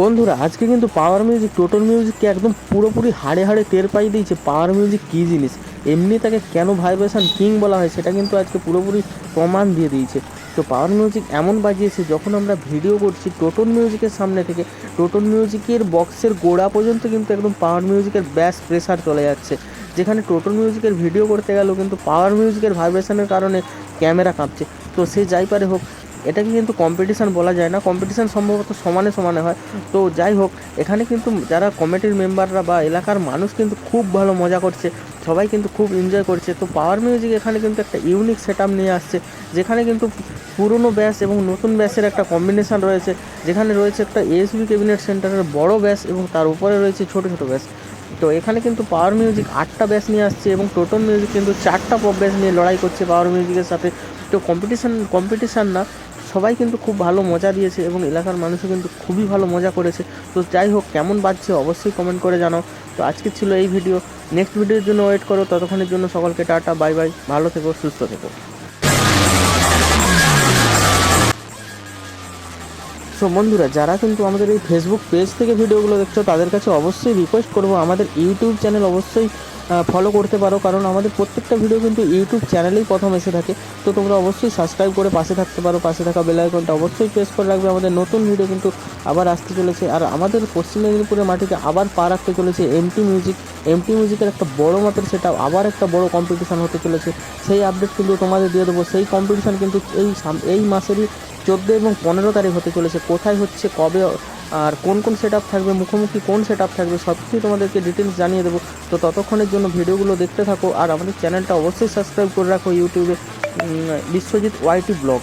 বন্ধুরা, আজকে কিন্তু পাওয়ার মিউজিক টোটাল মিউজিককে একদম পুরোপুরি হাড়ে হাড়ে টের পাই দিয়েছে পাওয়ার মিউজিক কী জিনিস? এমনি তাকে কেন ভাইব্রেশন কিং বলা হয় সেটা কিন্তু আজকে পুরোপুরি প্রমাণ দিয়ে দিয়েছে। তো পাওয়ার মিউজিক এমন বাজিয়েছে, যখন আমরা ভিডিও করছি টোটন মিউজিকের সামনে থেকে টোটন মিউজিকের বক্সের গোড়া পর্যন্ত কিন্তু একদম পাওয়ার মিউজিকের ব্যাস প্রেসার চলে যাচ্ছে। যেখানে টোটন মিউজিকের ভিডিও করতে গেলেও কিন্তু পাওয়ার মিউজিকের ভাইব্রেশনের কারণে ক্যামেরা কাঁপছে। তো সে যাই পারে হোক, এটাকে কিন্তু কম্পিটিশান বলা যায় না। কম্পিটিশান সম্ভবত সমানে সমানে হয়। তো যাই হোক, এখানে কিন্তু যারা কমিটির মেম্বাররা বা এলাকার মানুষ কিন্তু খুব ভালো মজা করছে, সবাই কিন্তু খুব এনজয় করছে। তো পাওয়ার মিউজিক এখানে কিন্তু একটা ইউনিক সেট নিয়ে আসছে, যেখানে কিন্তু পুরনো ব্যাস এবং নতুন ব্যাসের একটা কম্বিনেশান রয়েছে। যেখানে রয়েছে একটা এসবি ক্যাবিনেট সেন্টারের বড় ব্যাস এবং তার উপরে রয়েছে ছোট ছোট ব্যাস। তো এখানে কিন্তু পাওয়ার মিউজিক আটটা ব্যাস নিয়ে আসছে এবং টোটন মিউজিক কিন্তু চারটা পপ ব্যাস নিয়ে লড়াই করছে পাওয়ার মিউজিকের সাথে। তো কম্পিটিশান কম্পিটিশান না, সবাই কিন্তু খুব ভালো মজা দিয়েছে এবং এলাকার মানুষও কিন্তু খুবই ভালো মজা করেছে। তো যাই হোক, কেমন বাজছে অবশ্যই কমেন্ট করে জানাও। তো আজকে ছিল এই ভিডিও নেক্সট ভিডিওর জন্য ওয়েট করো। ততক্ষণের জন্য সকলকে টাটা বাই বাই ভালো থেকো, সুস্থ থেকো। সো বন্ধুরা, যারা কিন্তু আমাদের এই ফেসবুক পেজ থেকে ভিডিওগুলো দেখছ, তাদের কাছে অবশ্যই রিকোয়েস্ট করব। আমাদের ইউটিউব চ্যানেল অবশ্যই ফলো করতে পারো, কারণ আমাদের প্রত্যেকটা ভিডিও কিন্তু ইউটিউব চ্যানেলেই প্রথম এসে থাকে। তো তোমরা অবশ্যই সাবস্ক্রাইব করে পাশে থাকতে পারো, পাশে থাকা বেল আইকনটা অবশ্যই প্রেস করে রাখবে। আমাদের নতুন ভিডিও কিন্তু আবার আসতে চলেছে। আর আমাদের পশ্চিম মেদিনীপুরের মাটিতে আবার পা রাখতে চলেছে এমটি মিউজিক এমটি মিউজিকের একটা বড় মাপের সেটা আবার একটা বড় কম্পিটিশান হতে চলেছে। সেই আপডেট কিন্তু তোমাদের দিয়ে দেবো। সেই কম্পিটিশান কিন্তু এই এই মাসেরই চোদ্দ এবং পনেরো তারিখ হতে চলেছে। কোথায় হচ্ছে, কবে আর কোন কোন সেট থাকবে, মুখোমুখি কোন সেট থাকবে সব কিছুই তোমাদেরকে ডিটেলস জানিয়ে দেবো। তো ততক্ষণের জন্য ভিডিওগুলো দেখতে থাকো আর আমাদের চ্যানেলটা অবশ্যই সাবস্ক্রাইব করে রাখো ইউটিউবে বিশ্বজিৎ ওয়াইটি ব্লগ